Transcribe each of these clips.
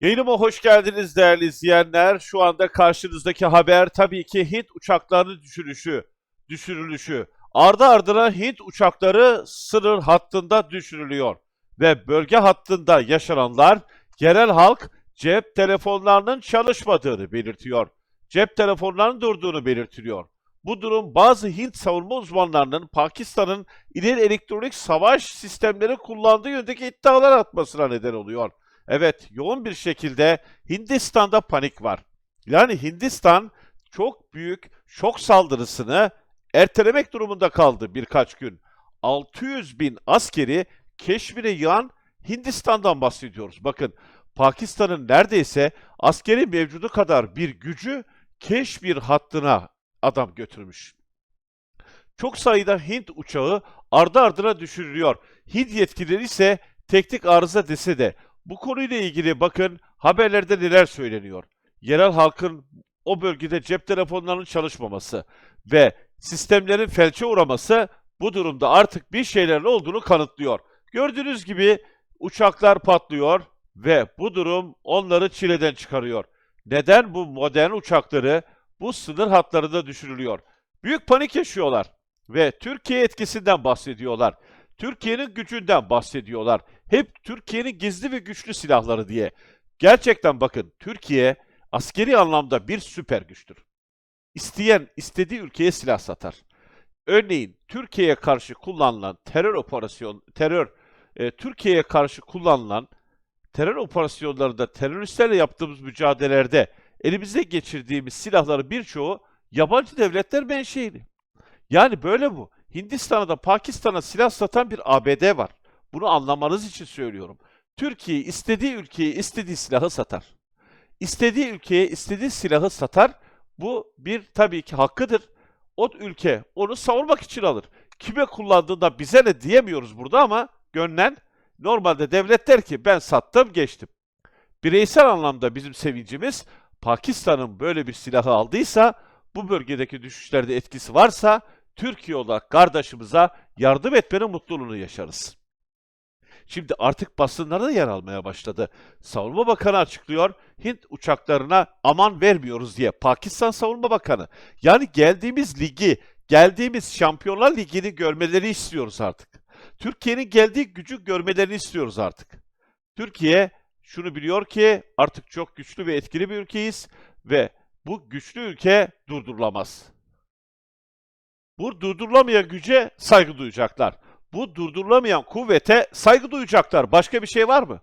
Yayınıma hoş geldiniz değerli izleyenler. Şu anda karşınızdaki haber tabii ki Hint uçaklarının düşürüşü, düşürülüşü. Ardı ardına Hint uçakları sınır hattında düşürülüyor. Ve bölge hattında yaşananlar yerel halk cep telefonlarının çalışmadığını belirtiyor. Cep telefonlarının durduğunu belirtiliyor. Bu durum bazı Hint savunma uzmanlarının Pakistan'ın ileri elektronik savaş sistemleri kullandığı yönündeki iddialar atmasına neden oluyor. Evet, yoğun bir şekilde Hindistan'da panik var. Yani Hindistan çok büyük şok saldırısını ertelemek durumunda kaldı birkaç gün. 600 bin askeri Keşmir'e yağan Hindistan'dan bahsediyoruz. Bakın Pakistan'ın neredeyse askeri mevcudu kadar bir gücü Keşmir hattına adam götürmüş. Çok sayıda Hint uçağı ardı ardına düşürülüyor. Hint yetkilileri ise teknik arıza dese de bu konuyla ilgili bakın haberlerde neler söyleniyor. Yerel halkın o bölgede cep telefonlarının çalışmaması ve sistemlerin felçe uğraması bu durumda artık bir şeylerin olduğunu kanıtlıyor. Gördüğünüz gibi uçaklar patlıyor ve bu durum onları çileden çıkarıyor. Neden bu modern uçakları bu sınır hatlarında düşürülüyor? Büyük panik yaşıyorlar ve Türkiye etkisinden bahsediyorlar. Türkiye'nin gücünden bahsediyorlar. Hep Türkiye'nin gizli ve güçlü silahları diye. Gerçekten bakın Türkiye askeri anlamda bir süper güçtür. İsteyen istediği ülkeye silah satar. Örneğin Türkiye'ye karşı kullanılan terör operasyon terör e, Türkiye'ye karşı kullanılan terör operasyonlarında teröristlerle yaptığımız mücadelelerde elimizde geçirdiğimiz silahların birçoğu yabancı devletler menşeili. Yani böyle bu. Hindistan'a da Pakistan'a silah satan bir ABD var. Bunu anlamanız için söylüyorum. Türkiye istediği ülkeye istediği silahı satar. İstediği ülkeye istediği silahı satar. Bu bir tabii ki hakkıdır. O ülke onu savunmak için alır. Kime kullandığında bize ne diyemiyoruz burada ama gönlen normalde devlet der ki ben sattım geçtim. Bireysel anlamda bizim sevincimiz Pakistan'ın böyle bir silahı aldıysa bu bölgedeki düşüşlerde etkisi varsa Türkiye olarak kardeşimize yardım etmenin mutluluğunu yaşarız. Şimdi artık basınlarda yer almaya başladı. Savunma Bakanı açıklıyor, Hint uçaklarına aman vermiyoruz diye. Pakistan Savunma Bakanı. Yani geldiğimiz ligi, geldiğimiz Şampiyonlar Ligi'ni görmeleri istiyoruz artık. Türkiye'nin geldiği gücü görmelerini istiyoruz artık. Türkiye şunu biliyor ki artık çok güçlü ve etkili bir ülkeyiz ve bu güçlü ülke durdurulamaz. Bu durdurulamayan güce saygı duyacaklar. Bu durdurulamayan kuvvete saygı duyacaklar. Başka bir şey var mı?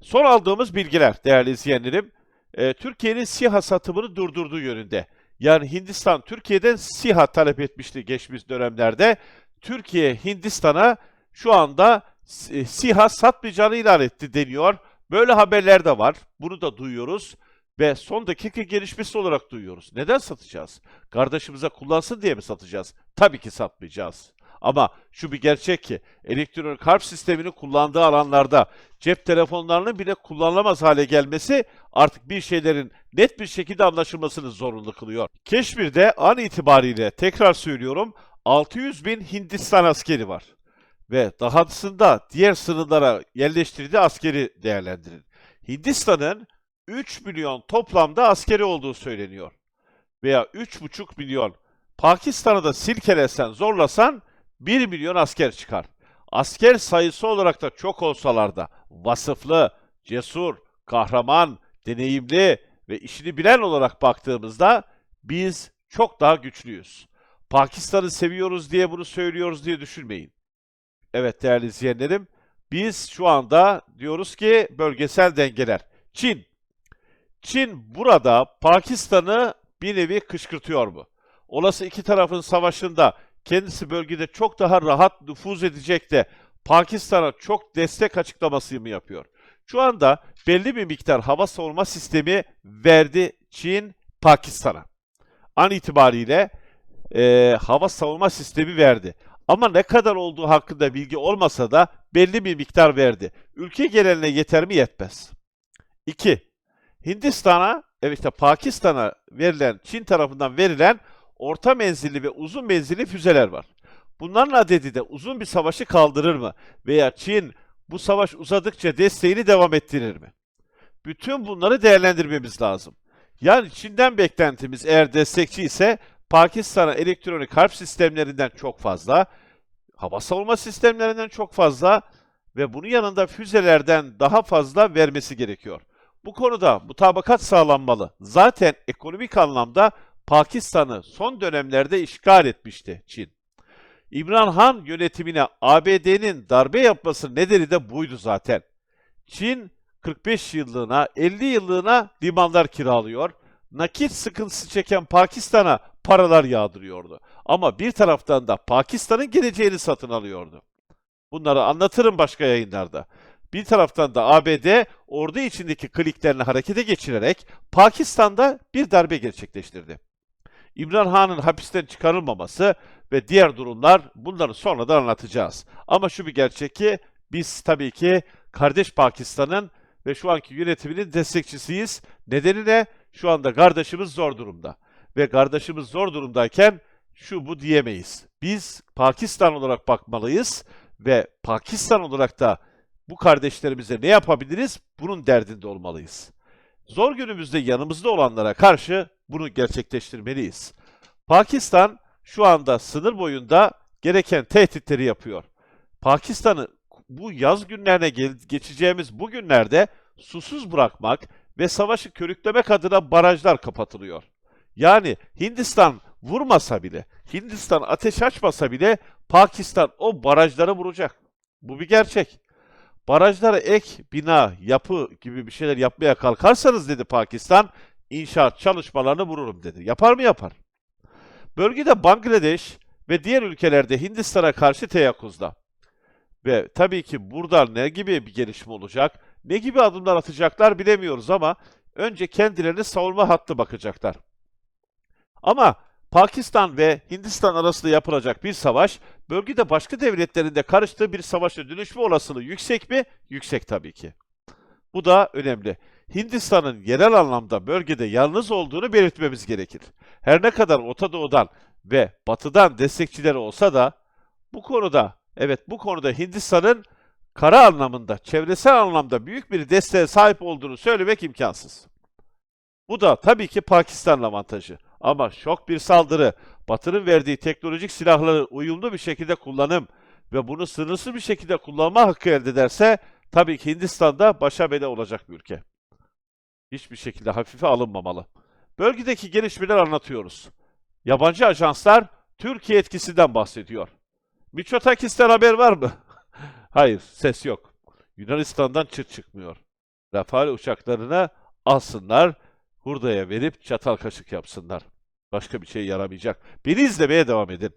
Son aldığımız bilgiler değerli izleyenlerim, e, Türkiye'nin SİHA satımını durdurduğu yönünde. Yani Hindistan Türkiye'den SİHA talep etmişti geçmiş dönemlerde. Türkiye Hindistan'a şu anda e, SİHA satmayacağını ilan etti deniyor. Böyle haberler de var. Bunu da duyuyoruz ve son dakika gelişmesi olarak duyuyoruz. Neden satacağız? Kardeşimize kullansın diye mi satacağız? Tabii ki satmayacağız. Ama şu bir gerçek ki elektronik harp sistemini kullandığı alanlarda cep telefonlarının bile kullanılamaz hale gelmesi artık bir şeylerin net bir şekilde anlaşılmasını zorunlu kılıyor. Keşmir'de an itibariyle tekrar söylüyorum 600 bin Hindistan askeri var. Ve dahasında diğer sınırlara yerleştirdiği askeri değerlendirin. Hindistan'ın 3 milyon toplamda askeri olduğu söyleniyor. Veya 3,5 milyon. Pakistan'ı da silkelesen, zorlasan 1 milyon asker çıkar. Asker sayısı olarak da çok olsalar da vasıflı, cesur, kahraman, deneyimli ve işini bilen olarak baktığımızda biz çok daha güçlüyüz. Pakistan'ı seviyoruz diye bunu söylüyoruz diye düşünmeyin. Evet değerli izleyenlerim, biz şu anda diyoruz ki bölgesel dengeler. Çin. Çin burada Pakistan'ı bir nevi kışkırtıyor mu? Olası iki tarafın savaşında kendisi bölgede çok daha rahat nüfuz edecek de Pakistan'a çok destek açıklaması mı yapıyor? Şu anda belli bir miktar hava savunma sistemi verdi Çin Pakistan'a. An itibariyle e, hava savunma sistemi verdi. Ama ne kadar olduğu hakkında bilgi olmasa da belli bir miktar verdi. Ülke geneline yeter mi yetmez. 2. Hindistan'a, evet işte Pakistan'a verilen, Çin tarafından verilen orta menzilli ve uzun menzilli füzeler var. Bunların adedi de uzun bir savaşı kaldırır mı? Veya Çin bu savaş uzadıkça desteğini devam ettirir mi? Bütün bunları değerlendirmemiz lazım. Yani Çin'den beklentimiz eğer destekçi ise Pakistan'a elektronik harp sistemlerinden çok fazla, hava savunma sistemlerinden çok fazla ve bunun yanında füzelerden daha fazla vermesi gerekiyor. Bu konuda mutabakat sağlanmalı. Zaten ekonomik anlamda Pakistan'ı son dönemlerde işgal etmişti Çin. İmran Han yönetimine ABD'nin darbe yapması nedeni de buydu zaten. Çin 45 yıllığına, 50 yıllığına limanlar kiralıyor. Nakit sıkıntısı çeken Pakistan'a paralar yağdırıyordu. Ama bir taraftan da Pakistan'ın geleceğini satın alıyordu. Bunları anlatırım başka yayınlarda. Bir taraftan da ABD ordu içindeki kliklerini harekete geçirerek Pakistan'da bir darbe gerçekleştirdi. İmran Han'ın hapisten çıkarılmaması ve diğer durumlar bunları sonradan anlatacağız. Ama şu bir gerçek ki biz tabii ki kardeş Pakistan'ın ve şu anki yönetiminin destekçisiyiz. Nedeni ne? Şu anda kardeşimiz zor durumda. Ve kardeşimiz zor durumdayken şu bu diyemeyiz. Biz Pakistan olarak bakmalıyız ve Pakistan olarak da bu kardeşlerimize ne yapabiliriz? Bunun derdinde olmalıyız. Zor günümüzde yanımızda olanlara karşı bunu gerçekleştirmeliyiz. Pakistan şu anda sınır boyunda gereken tehditleri yapıyor. Pakistan'ı bu yaz günlerine geçeceğimiz bu günlerde susuz bırakmak ve savaşı körüklemek adına barajlar kapatılıyor. Yani Hindistan vurmasa bile, Hindistan ateş açmasa bile Pakistan o barajları vuracak. Bu bir gerçek. Barajlara ek, bina, yapı gibi bir şeyler yapmaya kalkarsanız dedi Pakistan, inşaat çalışmalarını vururum dedi. Yapar mı yapar. Bölgede Bangladeş ve diğer ülkelerde Hindistan'a karşı teyakkuzda. Ve tabii ki burada ne gibi bir gelişme olacak, ne gibi adımlar atacaklar bilemiyoruz ama önce kendilerine savunma hattı bakacaklar. Ama Pakistan ve Hindistan arasında yapılacak bir savaş, bölgede başka devletlerin de karıştığı bir savaşa dönüşme olasılığı yüksek mi? Yüksek tabii ki. Bu da önemli. Hindistan'ın yerel anlamda bölgede yalnız olduğunu belirtmemiz gerekir. Her ne kadar Orta Doğu'dan ve Batı'dan destekçileri olsa da bu konuda, evet bu konuda Hindistan'ın kara anlamında, çevresel anlamda büyük bir desteğe sahip olduğunu söylemek imkansız. Bu da tabii ki Pakistan'ın avantajı. Ama şok bir saldırı, Batı'nın verdiği teknolojik silahları uyumlu bir şekilde kullanım ve bunu sınırsız bir şekilde kullanma hakkı elde ederse tabii ki Hindistan'da başa bela olacak bir ülke. Hiçbir şekilde hafife alınmamalı. Bölgedeki gelişmeler anlatıyoruz. Yabancı ajanslar Türkiye etkisinden bahsediyor. Miçotakis'ten haber var mı? Hayır, ses yok. Yunanistan'dan çıt çıkmıyor. Rafale uçaklarına alsınlar, hurdaya verip çatal kaşık yapsınlar. Başka bir şey yaramayacak. Beni izlemeye devam edin.